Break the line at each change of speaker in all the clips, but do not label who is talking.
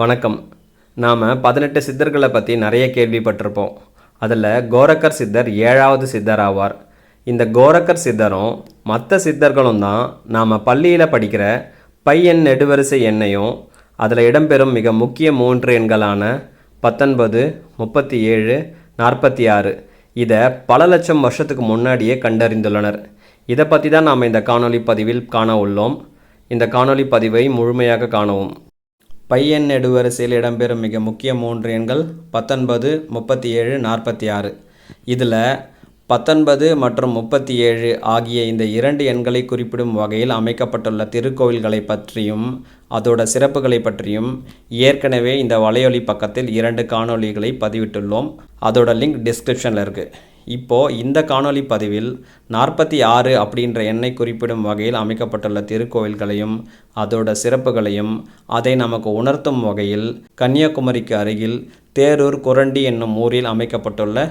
வணக்கம். நாம் பதினெட்டு சித்தர்களை பற்றி நிறைய கேள்விப்பட்டிருப்போம். அதில் கோரக்கர் சித்தர் ஏழாவது சித்தர் ஆவார். இந்த கோரக்கர் சித்தரும் மற்ற சித்தர்களும் தான் நாம் பள்ளியில் படிக்கிற பையன் நெடுவரிசை எண்ணையும் அதில் இடம்பெறும் மிக முக்கிய மூன்று எண்களான பத்தொன்பது முப்பத்தி ஏழு நாற்பத்தி ஆறு இதை பல லட்சம் வருஷத்துக்கு முன்னாடியே கண்டறிந்துள்ளனர். இதை பற்றி தான் நாம் இந்த காணொலி பதிவில் காண உள்ளோம். இந்த காணொலி பதிவை முழுமையாக காணவும். பையன் நெடுவரிசையில் இடம்பெறும் மிக முக்கிய மூன்று எண்கள் பத்தொன்பது முப்பத்தி ஏழு நாற்பத்தி ஆறு இதில் பத்தொன்பது மற்றும் முப்பத்தி ஏழு ஆகிய இந்த இரண்டு எண்களை குறிப்பிடும் வகையில் அமைக்கப்பட்டுள்ள திருக்கோவில்களை பற்றியும் அதோட சிறப்புகளை பற்றியும் ஏற்கனவே இந்த வலையொலி பக்கத்தில் இரண்டு காணொளிகளை பதிவிட்டுள்ளோம். அதோட லிங்க் டிஸ்கிரிப்ஷனில் இருக்குது இப்போது இந்த காணொளி பதிவில் நாற்பத்தி ஆறு அப்படின்ற எண்ணை குறிப்பிடும் வகையில் அமைக்கப்பட்டுள்ள திருக்கோவில்களையும் அதோட சிறப்புகளையும் அதை நமக்கு உணர்த்தும் வகையில் கன்னியாகுமரிக்கு அருகில் தேரூர் குரண்டி என்னும் ஊரில் அமைக்கப்பட்டுள்ள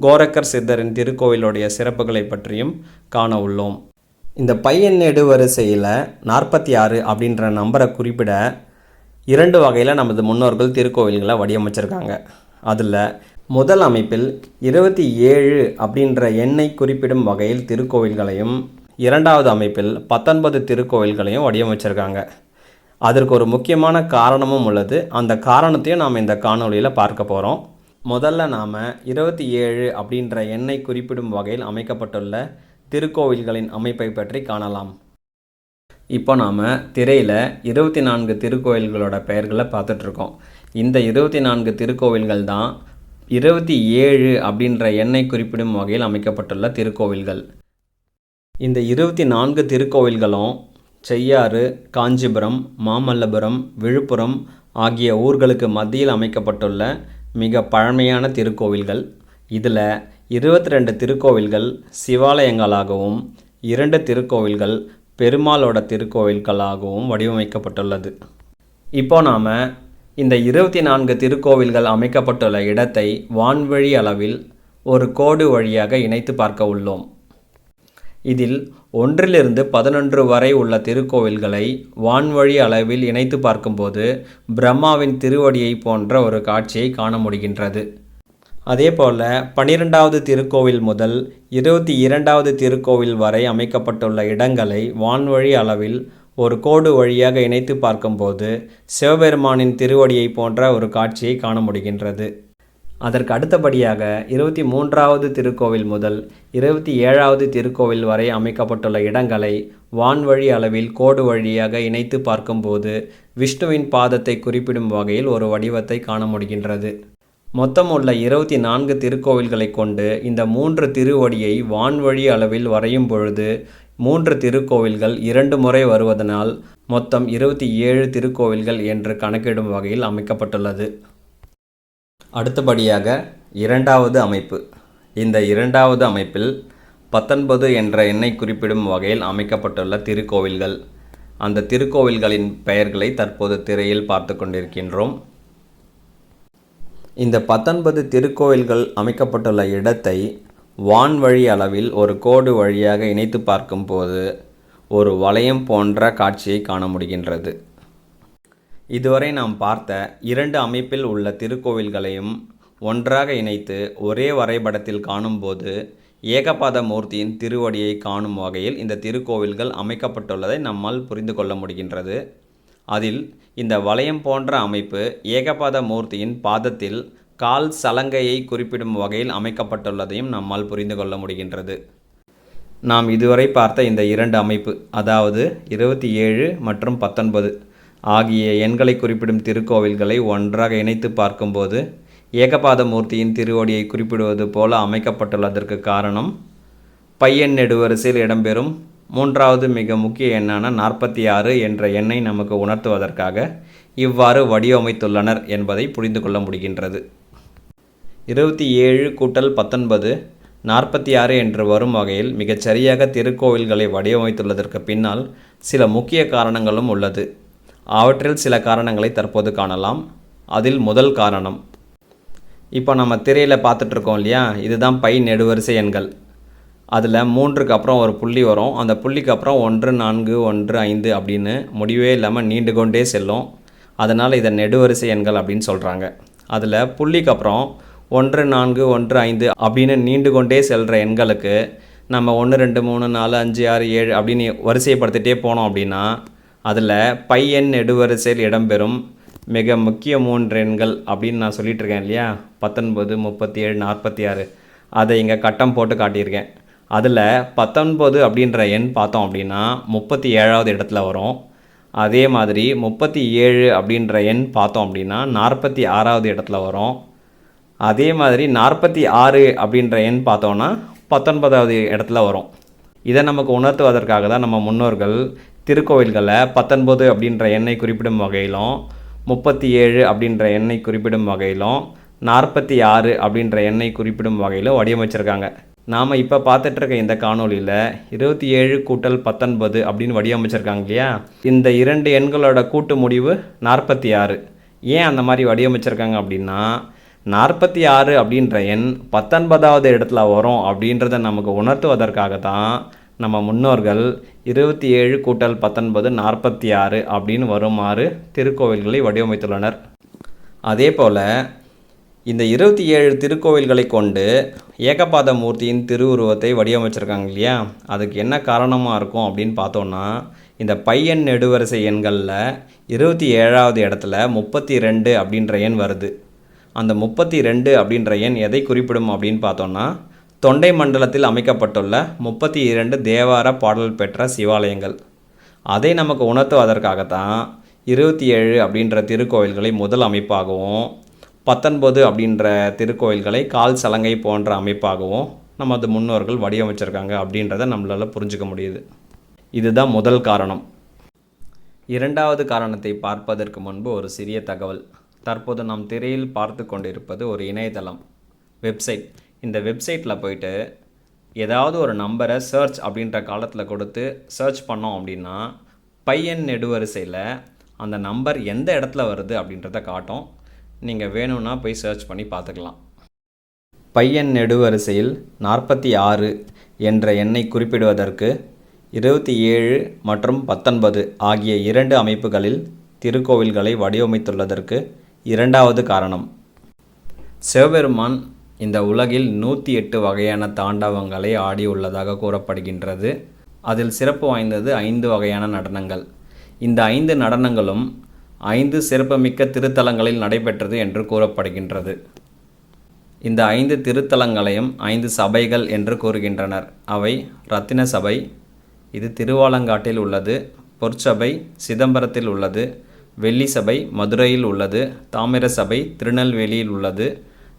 கோரக்கர் சித்தரின் திருக்கோவிலுடைய சிறப்புகளை பற்றியும் காண உள்ளோம். இந்த பையன் நெடுவரிசையில் நாற்பத்தி ஆறு அப்படின்ற நம்பரை குறிப்பிட இரண்டு வகையில் நமது முன்னோர்கள் திருக்கோவில்களை வடிவமைச்சிருக்காங்க. அதில் முதல் அமைப்பில் இருபத்தி ஏழு அப்படின்ற எண்ணை குறிப்பிடும் வகையில் திருக்கோவில்களையும் இரண்டாவது அமைப்பில் பத்தொன்பது திருக்கோவில்களையும் வடிவமைச்சிருக்காங்க. அதற்கு ஒரு முக்கியமான காரணமும் உள்ளது. அந்த காரணத்தையும் நாம் இந்த காணொளியில் பார்க்க போகிறோம் முதல்ல நாம் இருபத்தி ஏழு அப்படின்ற எண்ணை குறிப்பிடும் வகையில் அமைக்கப்பட்டுள்ள திருக்கோவில்களின் அமைப்பை பற்றி காணலாம். இப்போ நாம் திரையில் இருபத்தி நான்கு திருக்கோவில்களோட பெயர்களை பார்த்துட்ருக்கோம் இந்த இருபத்தி நான்கு திருக்கோவில்கள் தான் இருபத்தி ஏழு அப்படின்ற எண்ணை குறிப்பிடும் வகையில் அமைக்கப்பட்டுள்ள திருக்கோவில்கள். இந்த இருபத்தி நான்கு திருக்கோவில்களும் செய்யாறு காஞ்சிபுரம் மாமல்லபுரம் விழுப்புரம் ஆகிய ஊர்களுக்கு மத்தியில் அமைக்கப்பட்டுள்ள மிக பழமையான திருக்கோவில்கள். இதில் இருபத்தி ரெண்டு திருக்கோவில்கள் சிவாலயங்களாகவும் இரண்டு திருக்கோவில்கள் பெருமாளோட திருக்கோவில்களாகவும் வடிவமைக்கப்பட்டுள்ளது. இப்போ நாம் இந்த இருபத்தி நான்கு திருக்கோவில்கள் அமைக்கப்பட்டுள்ள இடத்தை வான்வழி அளவில் ஒரு கோடு வழியாக இணைத்து பார்க்க உள்ளோம். இதில் ஒன்றிலிருந்து பதினொன்று வரை உள்ள திருக்கோவில்களை வான்வழி அளவில் இணைத்து பார்க்கும்போது பிரம்மாவின் திருவடியை போன்ற ஒரு காட்சியை காண முடிகின்றது. அதேபோல் பனிரெண்டாவது திருக்கோவில் முதல் இருபத்தி இரண்டாவது திருக்கோவில் வரை அமைக்கப்பட்டுள்ள இடங்களை வான்வழி அளவில் ஒரு கோடு வழியாக இணைத்து பார்க்கும்போது சிவபெருமானின் திருவடியை போன்ற ஒரு காட்சியை காண முடிகின்றது. அதற்கு அடுத்தபடியாக இருபத்தி மூன்றாவது திருக்கோவில் முதல் இருபத்தி ஏழாவது திருக்கோவில் வரை அமைக்கப்பட்டுள்ள இடங்களை வான்வழி அளவில் கோடு வழியாக இணைத்து பார்க்கும்போது விஷ்ணுவின் பாதத்தை குறிப்பிடும் வகையில் ஒரு வடிவத்தை காண முடிகின்றது. மொத்தம் உள்ள இருபத்தி நான்கு திருக்கோவில்களை கொண்டு இந்த மூன்று திருவடியை வான்வழி அளவில் வரையும் பொழுது மூன்று திருக்கோவில்கள் இரண்டு முறை வருவதனால் மொத்தம் இருபத்தி ஏழு திருக்கோவில்கள் என்று கணக்கிடும் வகையில் அமைக்கப்பட்டுள்ளது. அடுத்தபடியாக இரண்டாவது அமைப்பு. இந்த இரண்டாவது அமைப்பில் பத்தொன்பது என்ற எண்ணை குறிப்பிடும் வகையில் அமைக்கப்பட்டுள்ள திருக்கோவில்கள். அந்த திருக்கோவில்களின் பெயர்களை தற்போது திரையில் பார்த்து கொண்டிருக்கின்றோம். இந்த பத்தொன்பது திருக்கோவில்கள் அமைக்கப்பட்டுள்ள இடத்தை வான்வழி அளவில் ஒரு கோடு வழியாக இணைத்து பார்க்கும்போது ஒரு வளையம் போன்ற காட்சியை காண முடிகின்றது. இதுவரை நாம் பார்த்த இரண்டு அமைப்பில் உள்ள திருக்கோவில்களையும் ஒன்றாக இணைத்து ஒரே வரைபடத்தில் காணும்போது ஏகபாத மூர்த்தியின் திருவடியை காணும் வகையில் இந்த திருக்கோவில்கள் அமைக்கப்பட்டுள்ளதை நம்மால் புரிந்து கொள்ள முடிகின்றது. அதில் இந்த வளையம் போன்ற அமைப்பு ஏகபாத மூர்த்தியின் பாதத்தில் கால் சலங்கையை குறிப்பிடும் வகையில் அமைக்கப்பட்டுள்ளதையும் நம்மால் புரிந்து கொள்ள முடிகின்றது. நாம் இதுவரை பார்த்த இந்த இரண்டு அமைப்பு அதாவது இருபத்தி ஏழு மற்றும் பத்தொன்பது ஆகிய எண்களை குறிப்பிடும் திருக்கோவில்களை ஒன்றாக இணைத்து பார்க்கும்போது ஏகபாத மூர்த்தியின் திருவடியை குறிப்பிடுவது போல அமைக்கப்பட்டுள்ளதற்கு காரணம் பையன் நெடுவரிசையில் இடம்பெறும் மூன்றாவது மிக முக்கிய எண்ணான நாற்பத்தி ஆறு என்ற எண்ணை நமக்கு உணர்த்துவதற்காக இவ்வாறு வடிவமைத்துள்ளனர் என்பதை புரிந்து கொள்ள முடிகின்றது. இருபத்தி ஏழு கூட்டல் பத்தொன்பது நாற்பத்தி ஆறு என்று வரும் வகையில் மிகச்சரியாக திருக்கோவில்களை வடிவமைத்துள்ளதற்கு பின்னால் சில முக்கிய காரணங்களும் உள்ளது. அவற்றில் சில காரணங்களை தற்போது காணலாம். அதில் முதல் காரணம். இப்போ நம்ம திரையில் பார்த்துட்ருக்கோம் இல்லையா? இதுதான் பை நெடுவரிசை எண்கள். அதில் மூன்றுக்கு அப்புறம் ஒரு புள்ளி வரும். அந்த புள்ளிக்கு அப்புறம் ஒன்று நான்கு ஒன்று ஐந்து அப்படின்னு முடிவே இல்லாமல் நீண்டு கொண்டே செல்லும். அதனால் இதை நெடுவரிசை எண்கள் அப்படின்னு சொல்கிறாங்க அதில் புள்ளிக்கு அப்புறம் ஒன்று நான்கு ஒன்று ஐந்து அப்படின்னு நீண்டு கொண்டே செல்கிற எண்களுக்கு நம்ம ஒன்று ரெண்டு மூணு நாலு அஞ்சு ஆறு ஏழு அப்படின்னு வரிசைப்படுத்திட்டே போனோம் அப்படின்னா அதில் பையன் நெடுவரிசையில் இடம்பெறும் மிக முக்கிய மூன்று எண்கள் அப்படின்னு நான் சொல்லிகிட்ருக்கேன் இருக்கேன் இல்லையா? பத்தொன்பது முப்பத்தி ஏழு நாற்பத்தி ஆறு அதை இங்கே கட்டம் போட்டு காட்டியிருக்கேன். அதில் பத்தொன்பது அப்படின்ற எண் பார்த்தோம் அப்படின்னா முப்பத்தி ஏழாவது இடத்துல வரும். அதே மாதிரி முப்பத்தி ஏழு அப்படின்ற எண் பார்த்தோம் அப்படின்னா நாற்பத்தி ஆறாவது இடத்துல வரும். அதே மாதிரி நாற்பத்தி ஆறு அப்படின்ற எண் பார்த்தோன்னா பத்தொன்பதாவது இடத்துல வரும். இதை நமக்கு உணர்த்துவதற்காக தான் நம்ம முன்னோர்கள் திருக்கோவில்களில் பத்தொன்பது அப்படின்ற எண்ணை குறிப்பிடும் வகையிலும் முப்பத்தி ஏழு அப்படின்ற எண்ணை குறிப்பிடும் வகையிலும் நாற்பத்தி ஆறு அப்படின்ற எண்ணை குறிப்பிடும் வகையிலும் வடிவமைச்சிருக்காங்க. நாம் இப்போ பார்த்துட்ருக்க இந்த காணொளியில் இருபத்தி ஏழு கூட்டல் பத்தொன்பது அப்படின்னு வடிவமைச்சிருக்காங்க இல்லையா? இந்த இரண்டு எண்களோட கூட்டு முடிவு நாற்பத்தி ஆறு. ஏன் அந்த மாதிரி வடிவமைச்சிருக்காங்க அப்படின்னா நாற்பத்தி ஆறு அப்படின்ற எண் பத்தொன்பதாவது இடத்துல வரும் அப்படின்றத நமக்கு உணர்த்துவதற்காக தான் நம்ம முன்னோர்கள் இருபத்தி ஏழு கூட்டல் பத்தொன்பது நாற்பத்தி ஆறு அப்படின்னு வருமாறு திருக்கோவில்களை வடிவமைத்துள்ளனர். அதே போல் இந்த இருபத்தி ஏழு திருக்கோவில்களை கொண்டு ஏகபாத மூர்த்தியின் திருவுருவத்தை வடிவமைச்சிருக்காங்க இல்லையா? அதுக்கு என்ன காரணமாக இருக்கும் அப்படின்னு பார்த்தோன்னா இந்த பையன் நெடுவரிசை எண்களில் இருபத்தி ஏழாவது இடத்துல முப்பத்தி ரெண்டு அப்படின்ற எண் வருது. அந்த முப்பத்தி ரெண்டு அப்படின்ற எண் எதை குறிப்பிடும் அப்படின்னு பார்த்தோன்னா தொண்டை மண்டலத்தில் அமைக்கப்பட்டுள்ள முப்பத்தி இரண்டு தேவார பாடல் பெற்ற சிவாலயங்கள். அதை நமக்கு உணர்த்துவதற்காகத்தான் இருபத்தி ஏழு அப்படின்ற திருக்கோவில்களை முதல் அமைப்பாகவும் பத்தொன்பது அப்படின்ற திருக்கோயில்களை கால் சலங்கை போன்ற அமைப்பாகவும் நமது முன்னோர்கள் வடிவமைச்சிருக்காங்க அப்படின்றத நம்மளால் புரிஞ்சுக்க முடியுது. இதுதான் முதல் காரணம். இரண்டாவது காரணத்தை பார்ப்பதற்கு முன்பு ஒரு சிறிய தகவல். தற்போது நாம் திரையில் பார்த்து கொண்டிருப்பது ஒரு இணையதளம் வெப்சைட். இந்த வெப்சைட்டில் போயிட்டு ஏதாவது ஒரு நம்பரை சர்ச் அப்படின்ற காலத்தில் கொடுத்து சர்ச் பண்ணோம் அப்படின்னா பையன் நெடுவரிசையில் அந்த நம்பர் எந்த இடத்துல வருது அப்படின்றத காட்டும். நீங்கள் வேணும்னா போய் சர்ச் பண்ணி பார்த்துக்கலாம். பையன் நெடுவரிசையில் நாற்பத்தி ஆறு என்ற எண்ணை குறிப்பிடுவதற்கு இருபத்தி ஏழு மற்றும் பத்தொன்பது ஆகிய இரண்டு அமைப்புகளில் திருக்கோவில்களை வடிவமைத்துள்ளதற்கு இரண்டாவது காரணம். சிவபெருமான் இந்த உலகில் நூற்றி எட்டு வகையான தாண்டவங்களை ஆடியுள்ளதாக கூறப்படுகின்றது. அதில் சிறப்பு வாய்ந்தது ஐந்து வகையான நடனங்கள். இந்த ஐந்து நடனங்களும் ஐந்து சிறப்புமிக்க திருத்தலங்களில் நடைபெற்றது என்று கூறப்படுகின்றது. இந்த ஐந்து திருத்தலங்களையும் ஐந்து சபைகள் என்று கூறுகின்றனர். அவை ரத்தின சபை இது திருவாலங்காட்டில் உள்ளது பொற்சபை சிதம்பரத்தில் உள்ளது வெள்ளி சபை மதுரையில் உள்ளது தாமிர சபை திருநெல்வேலியில் உள்ளது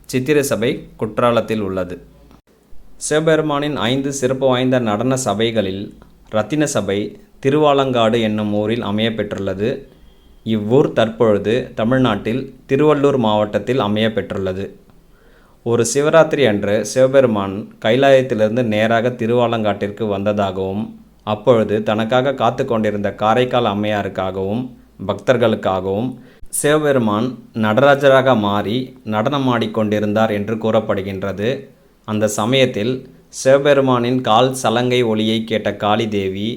சித்திர சபை குற்றாலத்தில் உள்ளது. சிவபெருமானின் ஐந்து சிறப்பு வாய்ந்த நடன சபைகளில் ரத்தின சபை திருவாலங்காடு என்னும் ஊரில் அமைய பெற்றுள்ளது இவ்வூர் தற்பொழுது தமிழ்நாட்டில் திருவள்ளூர் மாவட்டத்தில் அமைய பெற்றுள்ளது ஒரு சிவராத்திரி அன்று சிவபெருமான் கைலாயத்திலிருந்து நேராக திருவாலங்காட்டிற்கு வந்ததாகவும் அப்பொழுது தனக்காக காத்து கொண்டிருந்த காரைக்கால் அம்மையாருக்காகவும் பக்தர்களுக்காகவும் சிவபெருமான் நடராஜராக மாறி நடனமாடிக்கொண்டிருந்தார் என்று கூறப்படுகின்றது. அந்த சமயத்தில் சிவபெருமானின் கால் சலங்கை ஒளியை கேட்ட காளி தேவி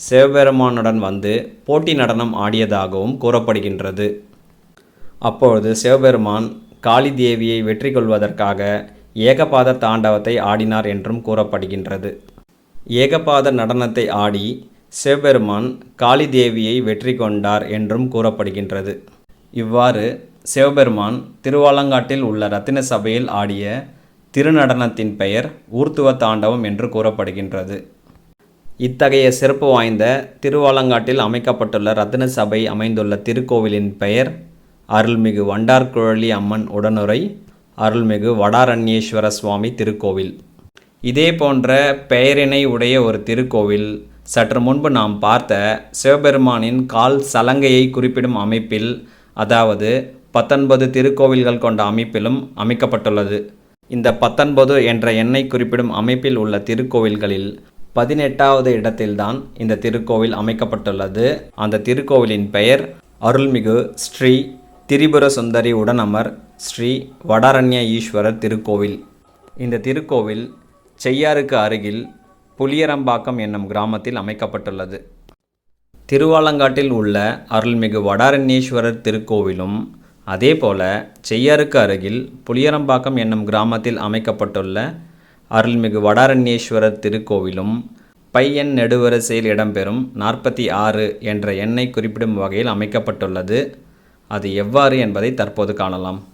சிவபெருமானுடன் வந்து போட்டி நடனம் ஆடியதாகவும் கூறப்படுகின்றது. அப்பொழுது சிவபெருமான் காளி தேவியை வெற்றி கொள்வதற்காக ஏகபாத தாண்டவத்தை ஆடினார் என்றும் கூறப்படுகின்றது. ஏகபாத நடனத்தை ஆடி சிவபெருமான் காளி தேவியை வெற்றி கொண்டார் என்றும் கூறப்படுகின்றது. இவ்வாறு சிவபெருமான் திருவாலங்காட்டில் உள்ள ரத்தின சபையில் ஆடிய திருநடனத்தின் பெயர் ஊர்த்துவ தாண்டவம் என்று கூறப்படுகின்றது. இத்தகைய சிறப்பு வாய்ந்த திருவாலங்காட்டில் அமைக்கப்பட்டுள்ள ரத்தின சபை அமைந்துள்ள திருக்கோவிலின் பெயர் அருள்மிகு வண்டார்குழலி அம்மன் உடனுரை அருள்மிகு வடாரண்யேஸ்வர சுவாமி திருக்கோவில். இதே போன்ற பெயரினை உடைய ஒரு திருக்கோவில் சற்று முன்பு நாம் பார்த்த சிவபெருமானின் கால் சலங்கையை குறிப்பிடும் அமைப்பில் அதாவது பத்தொன்பது திருக்கோவில்கள் கொண்ட அமைப்பிலும் அமைக்கப்பட்டுள்ளது. இந்த பத்தொன்பது என்ற எண்ணை குறிப்பிடும் அமைப்பில் உள்ள திருக்கோவில்களில் பதினெட்டாவது இடத்தில்தான் இந்த திருக்கோவில் அமைக்கப்பட்டுள்ளது. அந்த திருக்கோவிலின் பெயர் அருள்மிகு ஸ்ரீ திரிபுர சுந்தரி உடனமர் ஸ்ரீ வடாரண்ய ஈஸ்வரர் திருக்கோவில். இந்த திருக்கோவில் செய்யாருக்கு அருகில் புளியரம்பாக்கம் என்னும் கிராமத்தில் அமைக்கப்பட்டுள்ளது. திருவாலங்காட்டில் உள்ள அருள்மிகு வடாரண்யேஸ்வரர் திருக்கோவிலும் அதேபோல செய்யாருக்கு அருகில் புளியரம்பாக்கம் என்னும் கிராமத்தில் அமைக்கப்பட்டுள்ள அருள்மிகு வடாரண்யேஸ்வரர் திருக்கோவிலும் பையன் நெடுவரிசையில் இடம்பெறும் நாற்பத்தி ஆறு என்ற எண்ணை குறிப்பிடும் வகையில் அமைக்கப்பட்டுள்ளது. அது எவ்வாறு என்பதை தற்போது காணலாம்.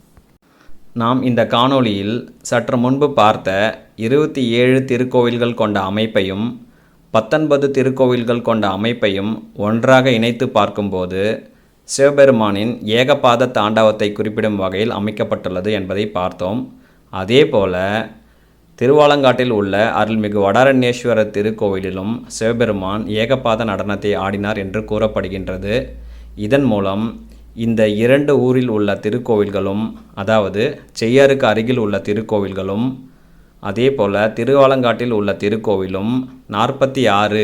நாம் இந்த காணொளியில் சற்று முன்பு பார்த்த இருபத்தி ஏழு திருக்கோவில்கள் கொண்ட அமைப்பையும் பத்தொன்பது திருக்கோவில்கள் கொண்ட அமைப்பையும் ஒன்றாக இணைத்து பார்க்கும்போது சிவபெருமானின் ஏகபாத தாண்டவத்தை குறிப்பிடும் வகையில் அமைக்கப்பட்டுள்ளது என்பதை பார்த்தோம். அதேபோல திருவாலங்காட்டில் உள்ள அருள்மிகு வடாரண்யேஸ்வரர் திருக்கோவிலிலும் சிவபெருமான் ஏகபாத நடனத்தை ஆடினார் என்று கூறப்படுகின்றது. இதன் மூலம் இந்த இரண்டு ஊரில் உள்ள திருக்கோவில்களும் அதாவது செய்யாருக்கு அருகில் உள்ள திருக்கோவில்களும் அதே போல் திருவாலங்காட்டில் உள்ள திருக்கோவிலும் நாற்பத்தி ஆறு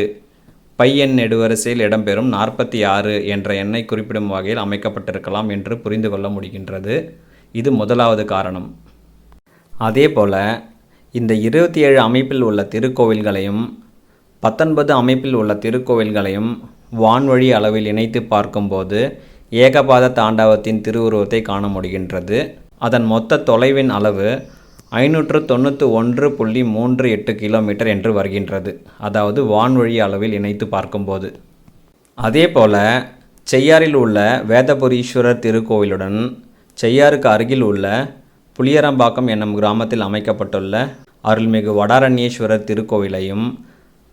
பையன் நெடுவரிசையில் இடம்பெறும் நாற்பத்தி ஆறு என்ற எண்ணை குறிப்பிடும் வகையில் அமைக்கப்பட்டிருக்கலாம் என்று புரிந்து கொள்ள முடிகின்றது. இது முதலாவது காரணம். அதே போல் இந்த இருபத்தி ஏழு அமைப்பில் உள்ள திருக்கோவில்களையும் பத்தொன்பது அமைப்பில் உள்ள திருக்கோவில்களையும் வான்வழி அளவில் இணைத்து பார்க்கும்போது ஏகபாத தாண்டவத்தின் திருவுருவத்தை காண முடிகின்றது. அதன் மொத்த தொலைவின் அளவு ஐநூற்று தொண்ணூற்றி ஒன்று புள்ளி மூன்று எட்டு கிலோமீட்டர் என்று வருகின்றது. அதாவது வான்வழி அளவில் இணைத்து பார்க்கும்போது. அதேபோல செய்யாறில் உள்ள வேதபுரீஸ்வரர் திருக்கோவிலுடன் செய்யாருக்கு அருகில் உள்ள புளியரம்பாக்கம் என்னும் கிராமத்தில் அமைக்கப்பட்டுள்ள அருள்மிகு வடாரண்யேஸ்வரர் திருக்கோவிலையும்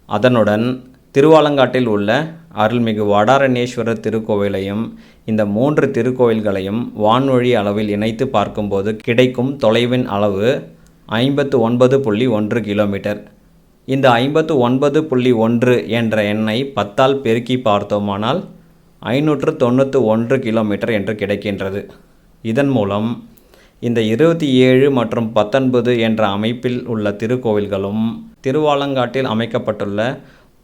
அதனுடன் திருவாலங்காட்டில் உள்ள அருள்மிகு வடாரண்யேஸ்வரர் திருக்கோவிலையும் இந்த மூன்று திருக்கோவில்களையும் வான்வழி அளவில் இணைத்து பார்க்கும்போது கிடைக்கும் தொலைவின் அளவு ஐம்பத்து ஒன்பது புள்ளி ஒன்று கிலோமீட்டர். இந்த ஐம்பத்து ஒன்பது புள்ளி ஒன்று என்ற எண்ணை பத்தால் பெருக்கி பார்த்தோமானால் ஐநூற்று தொண்ணூற்று ஒன்று கிலோமீட்டர் என்று கிடைக்கின்றது. இதன் மூலம் இந்த இருபத்தி ஏழு மற்றும் பத்தொன்பது என்ற அமைப்பில் உள்ள திருக்கோவில்களும் திருவாலங்காட்டில் அமைக்கப்பட்டுள்ள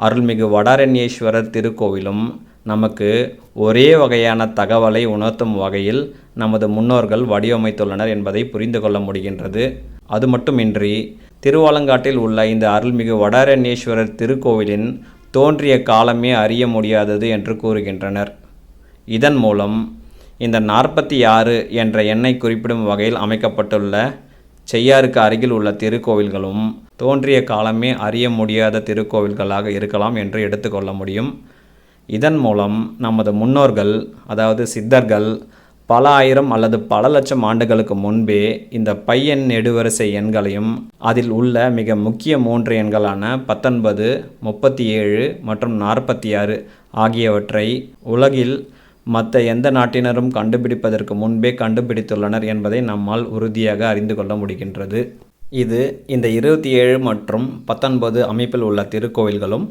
அருள்மிகு வடாரண்யேஸ்வரர் திருக்கோவிலும் நமக்கு ஒரே வகையான தகவலை உணர்த்தும் வகையில் நமது முன்னோர்கள் வடிவமைத்துள்ளனர் என்பதை புரிந்து கொள்ள முடிகின்றது. அது மட்டுமின்றி திருவாலங்காட்டில் உள்ள இந்த அருள்மிகு வடாரண்யேஸ்வரர் திருக்கோவிலின் தோன்றிய காலமே அறிய முடியாதது என்று கூறுகின்றனர். இதன் மூலம் இந்த நாற்பத்தி ஆறு என்ற எண்ணை குறிப்பிடும் வகையில் அமைக்கப்பட்டுள்ள செய்யாருக்கு அருகில் உள்ள திருக்கோவில்களும் தோன்றிய காலமே அறிய முடியாத திருக்கோவில்களாக இருக்கலாம் என்று எடுத்துக்கொள்ள முடியும். இதன் மூலம் நமது முன்னோர்கள் அதாவது சித்தர்கள் பல ஆயிரம் அல்லது பல லட்சம் ஆண்டுகளுக்கு முன்பே இந்த பையன் நெடுவரிசை எண்களையும் அதில் உள்ள மிக முக்கிய மூன்று எண்களான பத்தொன்பது முப்பத்தி ஏழு மற்றும் நாற்பத்தி ஆறு ஆகியவற்றை உலகில் மற்ற எந்த நாட்டினரும் கண்டுபிடிப்பதற்கு முன்பே கண்டுபிடித்துள்ளனர் என்பதை நம்மால் உறுதியாக அறிந்து கொள்ள முடிகின்றது. இது இந்த இருபத்தி ஏழு மற்றும் பத்தொன்பது அமைப்பில் உள்ள திருக்கோவில்களும்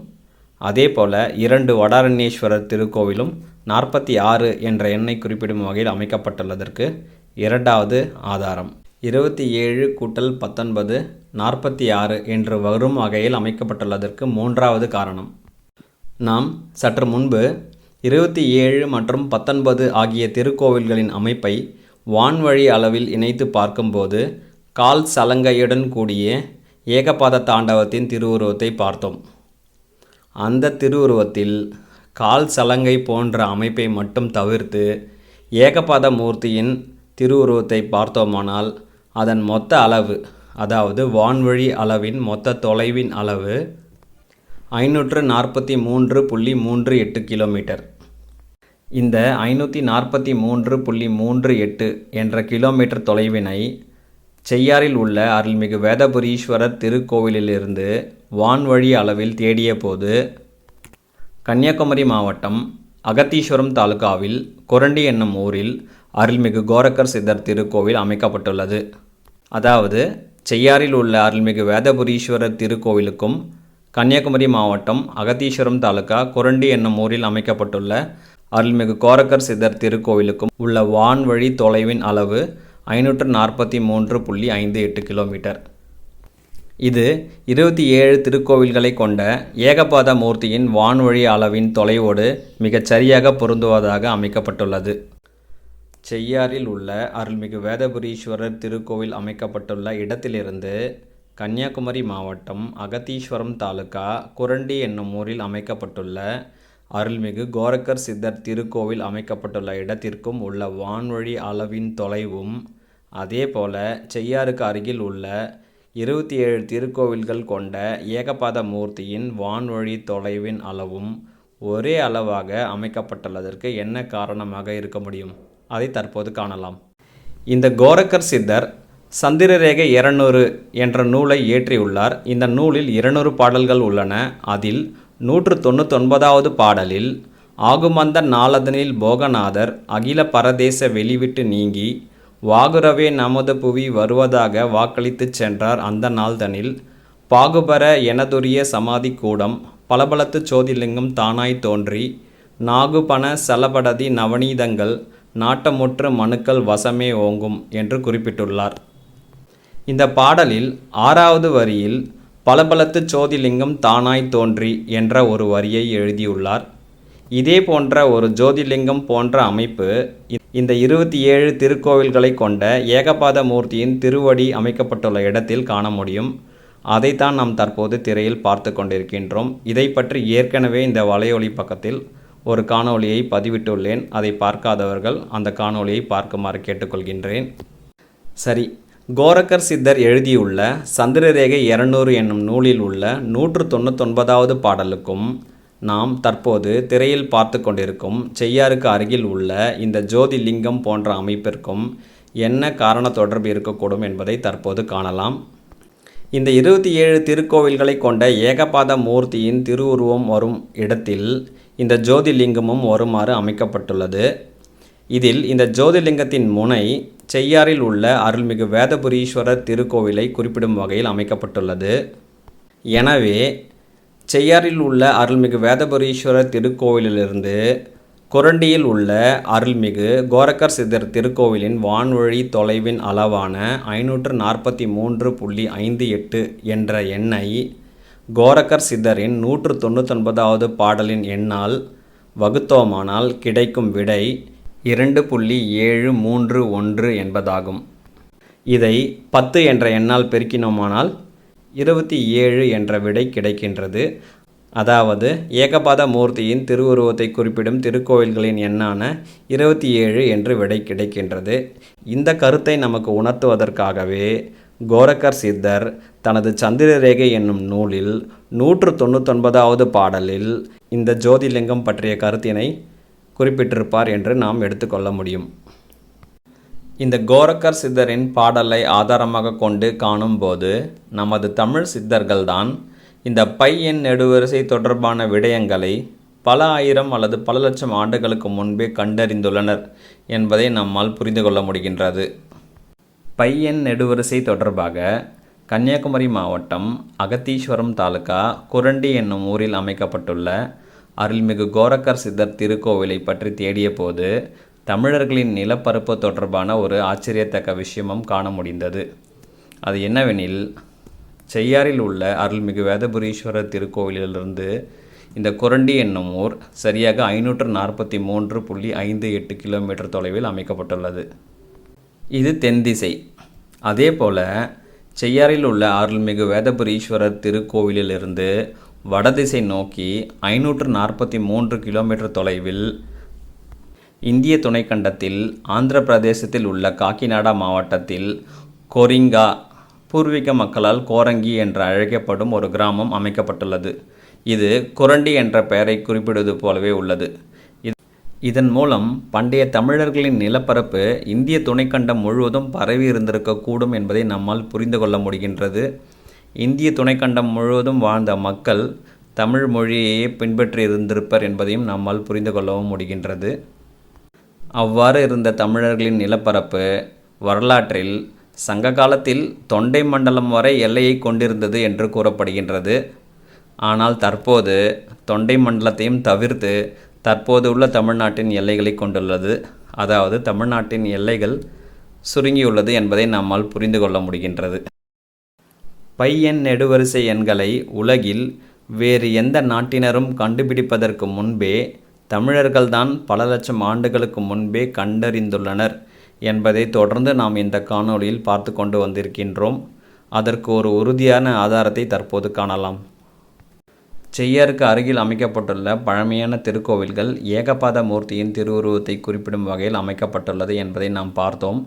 அதேபோல இரண்டு வடாரண்யேஸ்வரர் திருக்கோவிலும் நாற்பத்தி ஆறு என்ற எண்ணை குறிப்பிடும் வகையில் அமைக்கப்பட்டுள்ளதற்கு இரண்டாவது ஆதாரம். இருபத்தி ஏழு கூட்டல் பத்தொன்பது நாற்பத்தி ஆறு என்று வரும் வகையில் அமைக்கப்பட்டுள்ளதற்கு மூன்றாவது காரணம். நாம் சற்று முன்பு இருபத்தி ஏழு மற்றும் பத்தொன்பது ஆகிய திருக்கோவில்களின் அமைப்பை வான்வழி அளவில் இணைத்து பார்க்கும்போது கால் சலங்கையுடன் கூடிய ஏகபாத தாண்டவத்தின் திருவுருவத்தை பார்த்தோம். அந்த திருவுருவத்தில் கால் சலங்கை போன்ற அமைப்பை மட்டும் தவிர்த்து ஏகபாத மூர்த்தியின் திருவுருவத்தை பார்த்தோமானால் அதன் மொத்த அளவு அதாவது வான்வழி அளவின் மொத்த தொலைவின் அளவு ஐநூற்று நாற்பத்தி மூன்று புள்ளி மூன்று எட்டு கிலோமீட்டர். இந்த ஐநூற்றி நாற்பத்தி மூன்று புள்ளி மூன்று எட்டு என்ற கிலோமீட்டர் தொலைவினை செய்யாறில் உள்ள அருள்மிகு வேதபுரீஸ்வரர் திருக்கோவிலிலிருந்து வான்வழி அளவில் தேடிய போது கன்னியாகுமரி மாவட்டம் அகத்தீஸ்வரம் தாலுகாவில் கொரண்டி என்னும் ஊரில் அருள்மிகு கோரக்கர் சித்தர் திருக்கோவில் அமைக்கப்பட்டுள்ளது. அதாவது செய்யாறில் உள்ள அருள்மிகு வேதபுரீஸ்வரர் திருக்கோவிலுக்கும் கன்னியாகுமரி மாவட்டம் அகத்தீஸ்வரம் தாலுகா கொரண்டி என்னும் ஊரில் அமைக்கப்பட்டுள்ள அருள்மிகு கோரக்கர் சித்தர் திருக்கோவிலுக்கும் உள்ள வான்வழி தொலைவின் அளவு ஐநூற்று நாற்பத்தி மூன்று புள்ளி ஐந்து எட்டு கிலோமீட்டர். இது இருபத்தி ஏழு திருக்கோவில்களை கொண்ட ஏகபாத மூர்த்தியின் வான்வழி அளவின் தொலைவோடு மிகச் சரியாக பொருந்துவதாக அமைக்கப்பட்டுள்ளது. செய்யாறில் உள்ள அருள்மிகு வேதபுரீஸ்வரர் திருக்கோவில் அமைக்கப்பட்டுள்ள இடத்திலிருந்து கன்னியாகுமரி மாவட்டம் அகத்தீஸ்வரம் தாலுகா குரண்டி என்னும் ஊரில் அமைக்கப்பட்டுள்ள அருள்மிகு கோரக்கர் சித்தர் திருக்கோவில் அமைக்கப்பட்டுள்ள இடத்திற்கும் உள்ள வான்வழி அளவின் தொலைவும் அதேபோல செய்யாருக்கு அருகில் உள்ள இருபத்தி ஏழு திருக்கோவில்கள் கொண்ட ஏகபாத மூர்த்தியின் வான்வழி தொலைவின் அளவும் ஒரே அளவாக அமைக்கப்பட்டுள்ளதற்கு என்ன காரணமாக இருக்க முடியும்? அதை தற்போது காணலாம். இந்த கோரக்கர் சித்தர் சந்திரரேகை இருநூறு என்ற நூலை இயற்றியுள்ளார். இந்த நூலில் இருநூறு பாடல்கள் உள்ளன. அதில் நூற்று தொண்ணூத்தொன்பதாவது பாடலில் ஆகுமந்த நாளதனில் போகநாதர் அகில பரதேச வெளிவிட்டு நீங்கி வாகுரவே நமது புவி வருவதாக வாக்களித்துச் சென்றார் அந்த நாள்தனில். பாகுபர எனதுரிய சமாதி கூடம் பலபலத்து சோதிலிங்கம் தானாய் தோன்றி நாகுபன சலபடதி நவநீதங்கள் நாட்டமுற்று மனுக்கள் வசமே ஓங்கும் என்று குறிப்பிட்டுள்ளார். இந்த பாடலில் ஆறாவது வரியில் பலபலத்து ஜோதிலிங்கம் தானாய் தோன்றி என்ற ஒரு வரியை எழுதியுள்ளார். இதே போன்ற ஒரு ஜோதிலிங்கம் போன்ற அமைப்பு இந்த இருபத்தி ஏழு திருக்கோவில்களை கொண்ட ஏகபாத மூர்த்தியின் திருவடி அமைக்கப்பட்டுள்ள இடத்தில் காண முடியும். அதைத்தான் நாம் தற்போது திரையில் பார்த்து கொண்டிருக்கின்றோம். இதை பற்றி ஏற்கனவே இந்த வலையொலி பக்கத்தில் ஒரு காணொளியை பதிவிட்டுள்ளேன். அதை பார்க்காதவர்கள் அந்த காணொளியை பார்க்குமாறு கேட்டுக்கொள்கின்றேன். சரி கோரக்கர் சித்தர் எழுதியுள்ள சந்திரரேகை இருநூறு என்னும் நூலில் உள்ள நூற்று தொண்ணூத்தொன்பதாவது பாடலுக்கும் நாம் தற்போது திரையில் பார்த்து கொண்டிருக்கும் செய்யாருக்கு அருகில் உள்ள இந்த ஜோதி லிங்கம் போன்ற அமைப்பிற்கும் என்ன காரண தொடர்பு இருக்கக்கூடும் என்பதை தற்போது காணலாம். இந்த இருபத்தி ஏழு திருக்கோவில்களை கொண்ட ஏகபாத மூர்த்தியின் திருவுருவம் வரும் இடத்தில் இந்த ஜோதிலிங்கமும் வருமாறு அமைக்கப்பட்டுள்ளது. இதில் இந்த ஜோதிலிங்கத்தின் முனை செய்யாறில் உள்ள அருள்மிகு வேதபுரீஸ்வரர் திருக்கோவிலை குறிப்பிடும் வகையில் அமைக்கப்பட்டுள்ளது. எனவே செய்யாறில் உள்ள அருள்மிகு வேதபுரீஸ்வரர் திருக்கோவிலிலிருந்து குரண்டியில் உள்ள அருள்மிகு கோரக்கர் சித்தர் திருக்கோவிலின் வான்வழி தொலைவின் அளவான ஐநூற்று நாற்பத்தி மூன்று புள்ளி ஐந்து எட்டு என்ற எண்ணை கோரக்கர் சித்தரின் நூற்று தொண்ணூத்தொன்பதாவது பாடலின் எண்ணால் வகுத்தோமானால் கிடைக்கும் விடை இரண்டு புள்ளி ஏழு மூன்று ஒன்று என்பதாகும். இதை பத்து என்ற எண்ணால் பெருக்கினோமானால் இருபத்தி ஏழு என்ற விடை கிடைக்கின்றது. அதாவது ஏகபாத மூர்த்தியின் திருவுருவத்தை குறிப்பிடும் திருக்கோவில்களின் எண்ணான இருபத்தி ஏழு என்று விடை கிடைக்கின்றது. இந்த கருத்தை நமக்கு உணர்த்துவதற்காகவே கோரக்கர் சித்தர் தனது சந்திரரேகை என்னும் நூலில் நூற்று தொண்ணூத்தொன்பதாவது பாடலில் இந்த ஜோதிலிங்கம் பற்றிய கருத்தினை குறிப்பிட்டிருப்பார் என்று நாம் எடுத்துக்கொள்ள முடியும். இந்த கோரக்கர் சித்தரின் பாடலை ஆதாரமாக கொண்டு காணும்போது நமது தமிழ் சித்தர்கள்தான் இந்த பையன் நெடுவரிசை தொடர்பான விடயங்களை பல ஆயிரம் அல்லது பல லட்சம் ஆண்டுகளுக்கு முன்பே கண்டறிந்துள்ளனர் என்பதை நம்மால் புரிந்து கொள்ள முடிகின்றது. பையன் நெடுவரிசை தொடர்பாக கன்னியாகுமரி மாவட்டம் அகத்தீஸ்வரம் தாலுகா குரண்டி என்னும் ஊரில் அமைக்கப்பட்டுள்ள அருள்மிகு கோரக்கர் சித்தர் திருக்கோவிலை பற்றி தேடிய போது தமிழர்களின் நிலப்பரப்பு தொடர்பான ஒரு ஆச்சரியத்தக்க விஷயமும் காண முடிந்தது. அது என்னவெனில் செய்யாறில் உள்ள அருள்மிகு வேதபுரீஸ்வரர் திருக்கோவிலிலிருந்து இந்த குரண்டி என்னும் ஊர் சரியாக ஐநூற்று நாற்பத்தி மூன்று புள்ளி ஐந்து எட்டு கிலோமீட்டர் தொலைவில் அமைக்கப்பட்டுள்ளது. இது தென் திசை. அதே போல செய்யாறில் உள்ள அருள்மிகு வேதபுரீஸ்வரர் திருக்கோவிலிலிருந்து வடதிசை நோக்கி ஐநூற்று நாற்பத்தி மூன்று கிலோமீட்டர் தொலைவில் இந்திய துணைக்கண்டத்தில் ஆந்திர பிரதேசத்தில் உள்ள காக்கிநாடா மாவட்டத்தில் கொரிங்கா பூர்வீக மக்களால் கோரங்கி என்று அழைக்கப்படும் ஒரு கிராமம் அமைக்கப்பட்டுள்ளது. இது குரண்டி என்ற பெயரை குறிப்பிடுவது போலவே உள்ளது. இதன் மூலம் பண்டைய தமிழர்களின் நிலப்பரப்பு இந்திய துணைக்கண்டம் முழுவதும் பரவி இருந்திருக்கக்கூடும் என்பதை நம்மால் புரிந்து கொள்ள முடிகின்றது. இந்திய துணைக்கண்டம் முழுவதும் வாழ்ந்த மக்கள் தமிழ் மொழியையே பின்பற்றி இருந்திருப்பர் என்பதையும் நம்மால் புரிந்து கொள்ளவும் முடிகின்றது. அவ்வாறு இருந்த தமிழர்களின் நிலப்பரப்பு வரலாற்றில் சங்க காலத்தில் தொண்டை மண்டலம் வரை எல்லையை கொண்டிருந்தது என்று கூறப்படுகின்றது. ஆனால் தற்போது தொண்டை மண்டலத்தையும் தவிர்த்து தற்போது உள்ள தமிழ்நாட்டின் எல்லைகளை கொண்டுள்ளது. அதாவது தமிழ்நாட்டின் எல்லைகள் சுருங்கியுள்ளது என்பதை நம்மால் புரிந்து கொள்ள முடிகின்றது. பையன் நெடுவரிசை எண்களை உலகில் வேறு எந்த நாட்டினரும் கண்டுபிடிப்பதற்கு முன்பே தமிழர்கள்தான் பல லட்சம் ஆண்டுகளுக்கு முன்பே கண்டறிந்துள்ளனர் என்பதை தொடர்ந்து நாம் இந்த காணொளியில் பார்த்து கொண்டு வந்திருக்கின்றோம். அதற்கு ஒரு உறுதியான ஆதாரத்தை தற்போது காணலாம். செய்யாருக்கு அருகில் அமைக்கப்பட்டுள்ள பழமையான திருக்கோவில்கள் ஏகபாத மூர்த்தியின் திருவுருவத்தை குறிப்பிடும் வகையில் அமைக்கப்பட்டுள்ளது என்பதை நாம் பார்த்தோம்.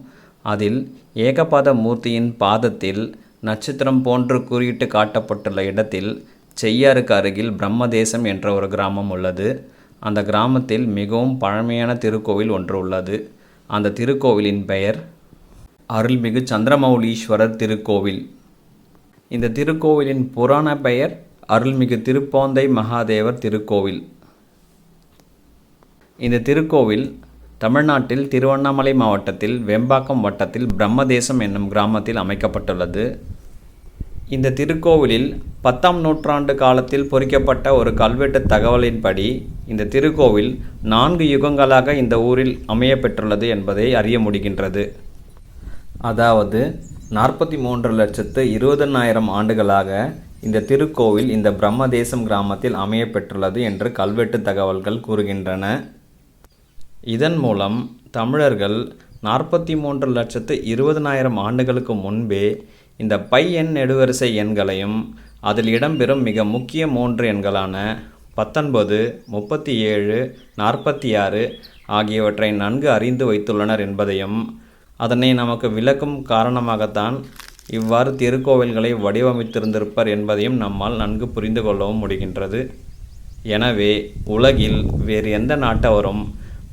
அதில் ஏகபாத மூர்த்தியின் பாதத்தில் நட்சத்திரம் போன்று குறியிட்டு காட்டப்பட்டுள்ள இடத்தில் செய்யாருக்கு அருகில் பிரம்மதேசம் என்ற ஒரு கிராமம் உள்ளது. அந்த கிராமத்தில் மிகவும் பழமையான திருக்கோவில் ஒன்று உள்ளது. அந்த திருக்கோவிலின் பெயர் அருள்மிகு சந்திரமௌலீஸ்வரர் திருக்கோவில். இந்த திருக்கோவிலின் புராண பெயர் அருள்மிகு திருப்போந்தை மகாதேவர் திருக்கோவில். இந்த திருக்கோவில் தமிழ்நாட்டில் திருவண்ணாமலை மாவட்டத்தில் வெம்பாக்கம் வட்டத்தில் பிரம்மதேசம் என்னும் கிராமத்தில் அமைக்கப்பட்டுள்ளது. இந்த திருக்கோவிலில் பத்தாம் நூற்றாண்டு காலத்தில் பொறிக்கப்பட்ட ஒரு கல்வெட்டு தகவலின்படி இந்த திருக்கோவில் நான்கு யுகங்களாக இந்த ஊரில் அமைய பெற்றுள்ளது என்பதை அறிய முடிகின்றது. அதாவது நாற்பத்தி மூன்று லட்சத்து இருபதனாயிரம் ஆண்டுகளாக இந்த திருக்கோவில் இந்த பிரம்மதேசம் கிராமத்தில் அமைய பெற்றுள்ளது என்று கல்வெட்டு தகவல்கள் கூறுகின்றன. இதன் மூலம் தமிழர்கள் நாற்பத்தி மூன்று லட்சத்து இருபதனாயிரம் ஆண்டுகளுக்கு முன்பே இந்த பை எண் நெடுவரிசை எண்களையும் அதில் இடம்பெறும் மிக முக்கிய மூன்று எண்களான பத்தொன்பது முப்பத்தி ஏழு நாற்பத்தி ஆறு ஆகியவற்றை நன்கு அறிந்து வைத்துள்ளனர் என்பதையும் அதனை நமக்கு விளக்கும் காரணமாகத்தான் இவ்வாறு திருக்கோவில்களை வடிவமைத்திருந்திருப்பர் என்பதையும் நம்மால் நன்கு புரிந்து கொள்ளவும் முடிகின்றது. எனவே உலகில் வேறு எந்த நாட்டவரும்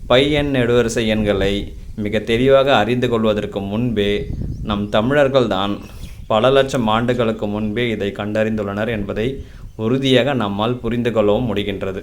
பை எண் நெடுவரிசை எண்களை மிக தெளிவாக அறிந்து கொள்வதற்கு முன்பே நம் தமிழர்கள்தான் பல லட்சம் ஆண்டுகளுக்கு முன்பே இதை கண்டறிந்துள்ளனர் என்பதை உறுதியாக நம்மால் புரிந்து கொள்ளவும் முடிகின்றது.